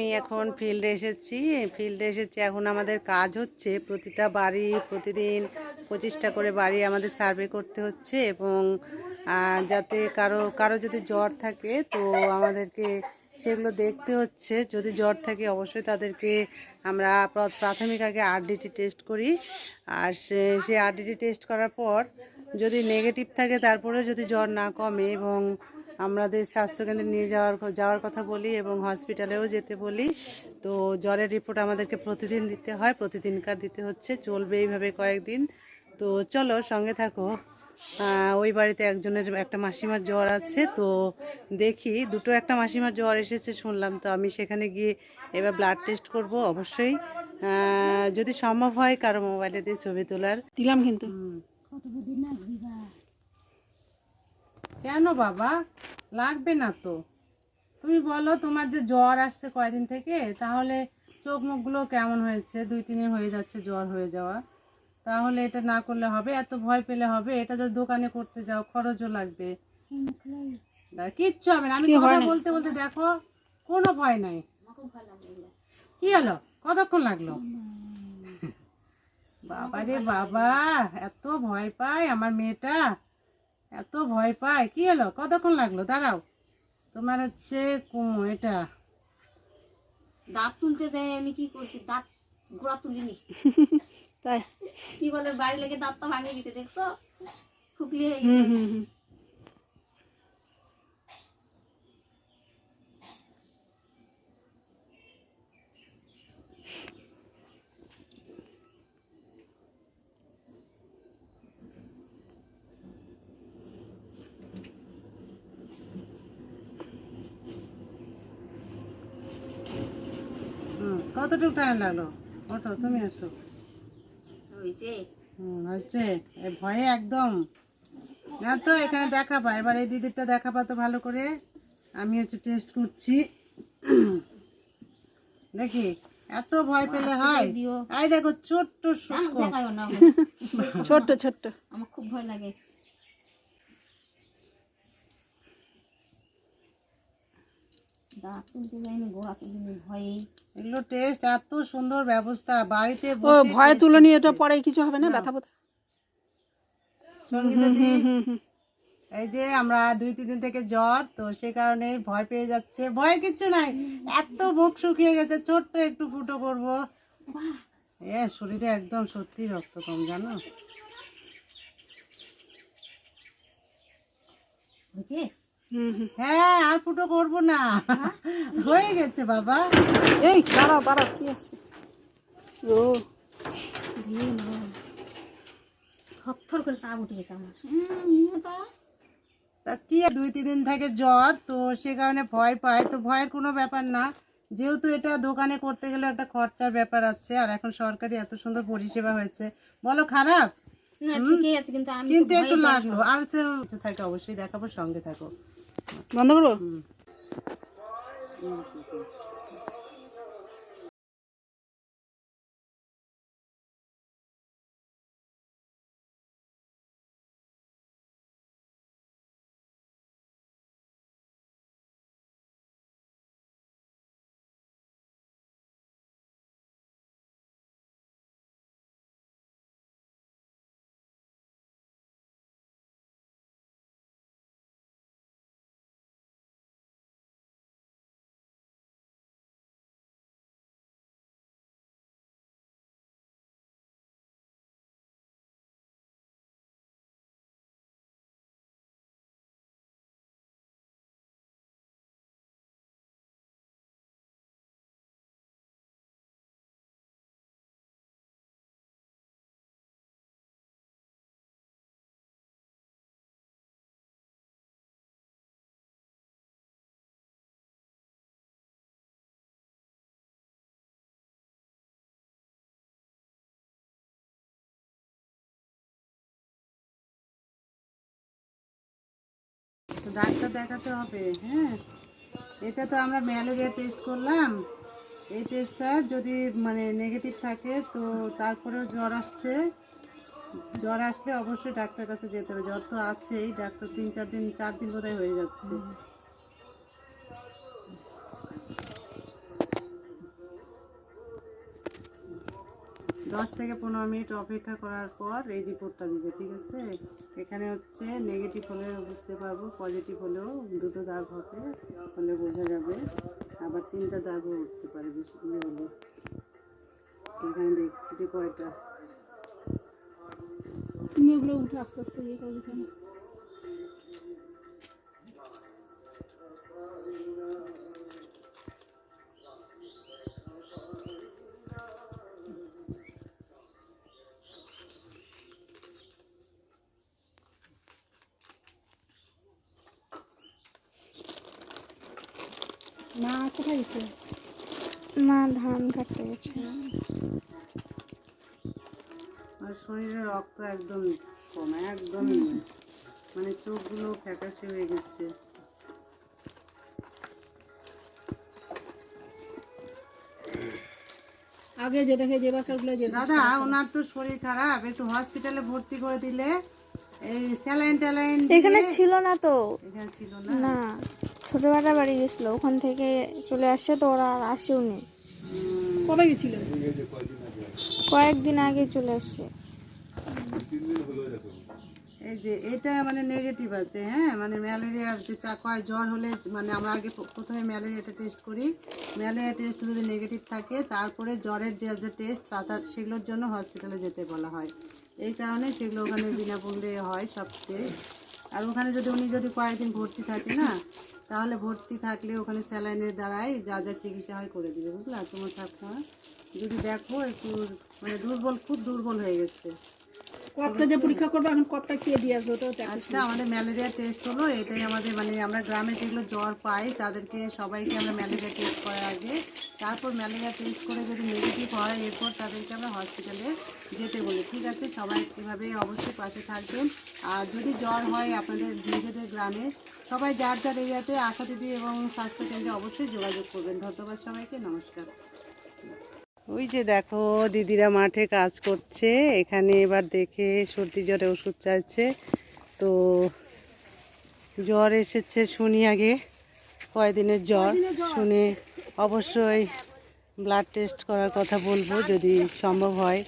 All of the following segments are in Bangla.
আমি এখন ফিল্ডে এসেছি। ফিল্ডে এসেছি, এখন আমাদের কাজ হচ্ছে প্রতিটা বাড়ি প্রতিদিন পঁচিশটা করে বাড়ি আমাদের সার্ভে করতে হচ্ছে এবং যাতে কারও কারও যদি জ্বর থাকে তো আমাদেরকে সেগুলো দেখতে হচ্ছে। যদি জ্বর থাকে অবশ্যই তাদেরকে আমরা প্র- প্রাথমিক আগে আরডিটি টেস্ট করি। আর সে সেই আরডিটি টেস্ট করার পর যদি নেগেটিভ থাকে তারপরে যদি জ্বর না কমে এবং আমাদের স্বাস্থ্যকেন্দ্রে নিয়ে যাওয়ার যাওয়ার কথা বলি এবং হসপিটালেও যেতে বলি। তো জ্বরের রিপোর্ট আমাদেরকে প্রতিদিন দিতে হয় প্রতিদিনকার দিতে হচ্ছে চলবে এইভাবে কয়েকদিন। তো চলো সঙ্গে থাকো। ওই বাড়িতে একজনের একটা মাসিমার জ্বর আছে তো দেখি দুটো একটা মাসিমার জ্বর এসেছে শুনলাম তো আমি সেখানে গিয়ে এবার ব্লাড টেস্ট করব অবশ্যই। যদি সম্ভব হয় কারও মোবাইলে দিয়ে ছবি তোলার। দিলাম কিন্তু। কেন বাবা? লাগবে না তো। তুমি বলো তোমার যে জ্বর আসছে কয়দিন থেকে তাহলে চোখ মুখগুলো কেমন হয়েছে? দুই তিন দিন হয়ে যাচ্ছে জ্বর হয়ে যাওয়া। তাহলে এটা না করলে হবে এত ভয় পেলে হবে এটা যদি দোকানে করতে যাও খরচও লাগবে। কিচ্ছু হবে না। আমি কথা বলতে বলতে দেখো কোনো ভয় নাই। কি হলো? কতক্ষণ লাগল? বাবা রে বাবা এত ভয় পায় আমার মেয়েটা। এত ভয় পায়। কি হলো? কতক্ষণ লাগল? দাঁড়াও। তোমার হচ্ছে কুমো এটা। দাঁত তুলতে দেয় আমি কি করছি? দাঁত গোড়া তুলিনি। তাই। কি বলে বাড়ি লেগে দাঁতটা ভাঙে গেছে দেখছ? ফুকলি হয়ে হুম গেছে। কতটুকু টাইম লাগল? ওঠো তুমি আসো হয়েছে? হুম হচ্ছে এ ভয়ে একদম। না তো এখানে দেখাবা। এবার এই দিদিরটা দেখাবা তো ভালো করে। আমি হচ্ছে টেস্ট করছি। দেখি এত ভয় পেলে হয়? এই দেখো ছোট্ট ছোট্ট ছোট্ট। আমার খুব ভয় লাগে। দাঁত তুলতে যাই গোড়া তুলিনি ভয়ে এগুলো টেস্ট এত সুন্দর ব্যবস্থা বাড়িতে ও ভয়ে তুলে নিয়ে এটা পরে কিছু হবে না ব্যথা ব্যথা সঙ্গীতা দি হুম হুম এই যে আমরা দুই তিন দিন থেকে জ্বর তো সে কারণে ভয় পেয়ে যাচ্ছে। ভয় কিচ্ছু নাই এত মুখ শুকিয়ে গেছে ছোট্ট একটু ফুটো করব। এ শরীরে একদম সত্যি রক্ত কম জানো? হয়েছে হুম হ্যাঁ আর ফুটো করব না। হয়ে গেছে বাবা। এই দাঁড়াও দাঁড়াও কি আছে? ও থর করে তাপ উঠে গেছে আমার। তা কি দুই তিন দিন থেকে জ্বর তো সে কারণে ভয় পায়। তো ভয়ের কোনো ব্যাপার না। যেহেতু এটা দোকানে করতে গেলে একটা খরচার ব্যাপার আছে আর এখন সরকারি এত সুন্দর পরিষেবা হয়েছে। বলো খারাপ? কিন্তু একটু লাগল। আর থাকে অবশ্যই দেখাবো সঙ্গে থাকো। বন্ধ করব? তো ডাক্তার দেখাতে হবে হ্যাঁ? এটা তো আমরা ম্যালেরিয়া টেস্ট করলাম। এই টেস্টটা যদি মানে নেগেটিভ থাকে, তো তারপরেও জ্বর আসছে। জ্বর আসলে অবশ্যই ডাক্তার কাছে যেতে হবে। জ্বর তো আছেই, ডাক্তার তিন, চার দিন চার দিন বোধহয় হয়ে যাচ্ছে। দশ থেকে পনেরো মিনিট অপেক্ষা করার পর এই রিপোর্টটা দিবে, ঠিক আছে? এখানে হচ্ছে নেগেটিভ হলে বুঝতে পারব পজিটিভ হলেও দুটো দাগ হবে হলে বোঝা যাবে। আবার তিনটা দাগও উঠতে পারে বেশি হলে। এখানে দেখছি যে কয়টা। তুমি ওগুলো উঠে আস্তে আস্তে ইয়ে করে মা কোথায় গেছে? মা ধান কাটতে গেছে। আর শরীরে রক্ত একদম কম নেই মানে চোখগুলো ফ্যাকাশে হয়ে গেছে। আগে যে দেখে যে বাচ্চাগুলো যে দাদা ওনার তো শরীর খারাপ একটু হসপিটালে ভর্তি করে দিলে এই স্যালাইন ট্যালাইন এখানে ছিল না তো। এখানে ছিল না? না। ছোটবেলা বাড়ি গেছিল ওখান থেকে চলে আসে তো ওরা আর আসেও নি। কবে গেছিল? কয়েকদিন আগে চলে আসছে এই যে এটা মানে নেগেটিভ আছে হ্যাঁ? মানে ম্যালেরিয়া যে চা কয় জ্বর হলে মানে আমরা আগে প্রথমে ম্যালেরিয়াটা টেস্ট করি। ম্যালেরিয়া টেস্ট যদি নেগেটিভ থাকে তারপরে জ্বরের যে যে টেস্ট সেগুলোর জন্য হসপিটালে যেতে বলা হয়। এই কারণে সেগুলো ওখানে বিনামূল্যে হয় সব টেস্ট আর ওখানে যদি উনি যদি কয়েকদিন ভর্তি থাকে না তাহলে ভর্তি থাকলে ওখানে স্যালাইনের দ্বারাই যা যা চিকিৎসা হয় করে দিবে বুঝলা? তোমার ঠাকুমা যদি দেখো একটু মানে দুর্বল খুব দুর্বল হয়ে গেছে। কপটা যে পরীক্ষা করব এখন কপটা কে দিয়ে আসবে তো আচ্ছা আমাদের ম্যালেরিয়া টেস্ট হলো এটাই আমাদের মানে আমরা গ্রামে যেগুলো জ্বর পাই তাদেরকে সবাইকে আমরা ম্যালেরিয়া টেস্ট করার আগে তারপর ম্যালেরিয়া টেস্ট করে যদি নেগেটিভ হয় এরপর তাদেরকে আমরা হসপিটালে যেতে বলি ঠিক আছে? সবাই এভাবে অবশ্যই পাশে থাকবেন। আর যদি জ্বর হয় আপনাদের নিজেদের গ্রামে সবাই যার যার এরিয়াতে আশা দিদি এবং স্বাস্থ্যকেন্দ্রে অবশ্যই যোগাযোগ করবেন। ধন্যবাদ সবাইকে নমস্কার। ওই যে দেখো দিদিরা মাঠে কাজ করছে। এখানে এবার দেখে সর্দি জ্বরে ওষুধ চাইছে। তো জ্বর এসেছে শুনি আগে কয়দিনের জ্বর? শুনে অবশ্যই ব্লাড টেস্ট করার কথা বলব যদি সম্ভব হয়।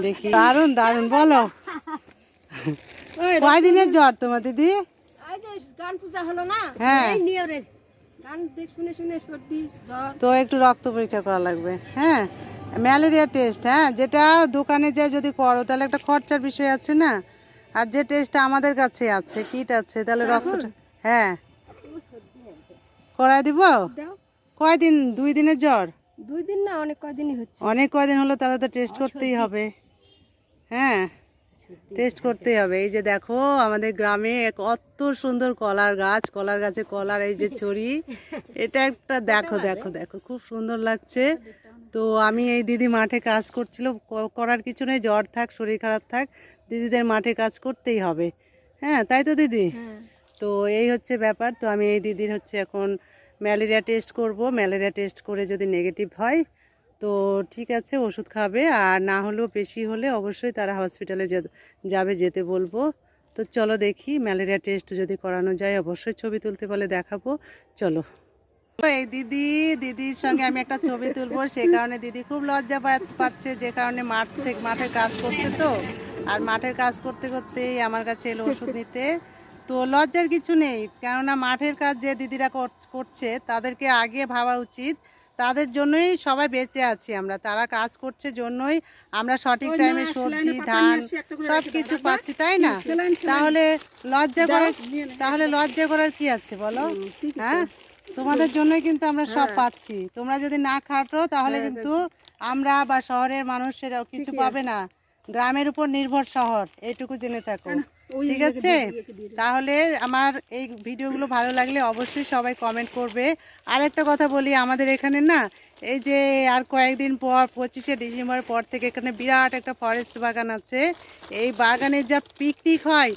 দেখি। দারুণ দারুণ বলো। কয় দিনের জ্বর তোমার দিদি? গান পূজা হলো না হ্যাঁ। গান দেখ শুনে শুনে সর্দি জ্বর। তো একটু রক্ত পরীক্ষা করা লাগবে হ্যাঁ? ম্যালেরিয়া টেস্ট হ্যাঁ? যেটা দোকানে যা যদি করো তাহলে একটা খরচার বিষয় আছে না? আর যে টেস্টটা আমাদের কাছে আছে কিট আছে তাহলে রক্তটা হ্যাঁ। করাই দিব? দাও। কয়দিন? দুই দিনের জ্বর? দুই দিন না অনেক কদিনই হচ্ছে। অনেক কয়দিন হলো তাহলে তো টেস্ট করতেই হবে। হ্যাঁ টেস্ট করতেই হবে। এই যে দেখো আমাদের গ্রামে কত সুন্দর কলার গাছ কলার গাছে কলার এই যে চড়ি এটা একটা দেখো দেখো দেখো খুব সুন্দর লাগছে। তো আমি এই দিদি মাঠে কাজ করছিল করার কিছু নেই জ্বর থাক শরীর খারাপ থাক দিদিদের মাঠে কাজ করতেই হবে। হ্যাঁ তাই তো দিদি? তো এই হচ্ছে ব্যাপার তো আমি এই দিদির হচ্ছে এখন ম্যালেরিয়া টেস্ট করব। ম্যালেরিয়া টেস্ট করে যদি নেগেটিভ হয়, তো ঠিক আছে, ওষুধ খাবে। আর না হলেও বেশি হলে অবশ্যই তারা হসপিটালে যাবে যেতে বলব। তো চলো দেখি, ম্যালেরিয়া টেস্ট যদি করানো যায়, অবশ্যই ছবি তুলতে বলে দেখাবো। চলো। এই দিদি, দিদির সঙ্গে আমি একটা ছবি তুলবো। সেই কারণে দিদি খুব লজ্জা পাচ্ছে, যে কারণে মাঠ থেকে, মাঠের কাজ করছে তো। আর মাঠের কাজ করতে, করতেই আমার কাছে এলো ওষুধ নিতে। তো লজ্জার কিছু নেই কেননা মাঠের কাজ যে দিদিরা করছে তাদেরকে আগে ভাবা উচিত। তাদের জন্যই সবাই বেঁচে আছি আমরা তারা কাজ করছে জন্যই আমরা সঠিক টাইমে সবজি ধান সব কিছু পাচ্ছি তাই না? তাহলে লজ্জা করার তাহলে লজ্জা করার কি আছে বলো? হ্যাঁ? তোমাদের জন্যই কিন্তু আমরা সব পাচ্ছি। তোমরা যদি না খাটো তাহলে কিন্তু আমরা বা শহরের মানুষেরা কিছু পাবে না। গ্রামের উপর নির্ভর শহর এইটুকু জেনে থাকো। ঠিক আছে? তাহলে আমার এই ভিডিওগুলো ভালো লাগলে অবশ্যই সবাই কমেন্ট করবে। আর একটা কথা বলি আমাদের এখানে না এই যে আর কয়েকদিন পর পঁচিশে ডিসেম্বর পর থেকে এখানে বিরাট একটা ফরেস্ট বাগান আছে। এই বাগানে যা পিকনিক হয়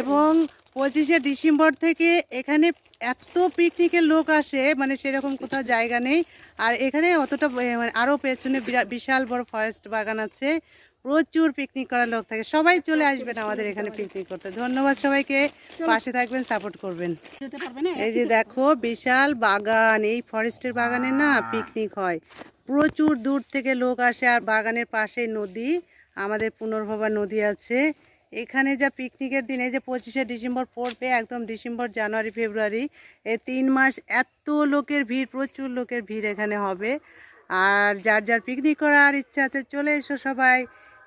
এবং পঁচিশে ডিসেম্বর থেকে এখানে এত পিকনিকের লোক আসে মানে সেরকম কোথাও জায়গা নেই। আর এখানে অতটা মানে আরও পেছনে বিশাল বড় ফরেস্ট বাগান আছে। প্রচুর পিকনিক করার লোক থাকে। সবাই চলে আসবেন আমাদের এখানে পিকনিক করতে। ধন্যবাদ সবাইকে। পাশে থাকবেন সাপোর্ট করবেন। এই যে দেখো বিশাল বাগান। এই ফরেস্টের বাগানে না পিকনিক হয়। প্রচুর দূর থেকে লোক আসে। আর বাগানের পাশেই নদী। আমাদের পুনর্ভবা নদী আছে। এখানে যা পিকনিকের দিন এই যে পঁচিশে ডিসেম্বর পড়বে একদম ডিসেম্বর জানুয়ারি ফেব্রুয়ারি। এই তিন মাস এত লোকের ভিড় প্রচুর লোকের ভিড় এখানে হবে। আর যার যার পিকনিক করার ইচ্ছা আছে চলে এসো সবাই।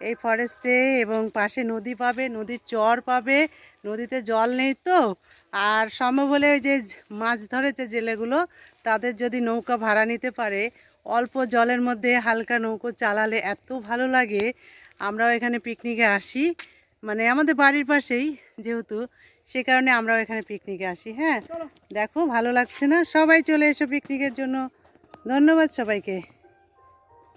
এই ফরেস্টে এবং পাশে নদী পাবে, নদীর চর পাবে, নদীতে জল নেই তো। আর সম্ভব হলে ওই যে মাছ ধরে যে জেলেগুলো, তাদের যদি নৌকা ভাড়া নিতে পারে, অল্প জলের মধ্যে হালকা নৌকো চালালে এত ভালো লাগে। আমরাও এখানে পিকনিকে আসি। মানে আমাদের বাড়ির পাশেই যেহেতু, সে কারণে আমরাও এখানে পিকনিকে আসি হ্যাঁ? দেখো, ভালো লাগছে না? সবাই চলে এসো পিকনিকের জন্য। ধন্যবাদ সবাইকে।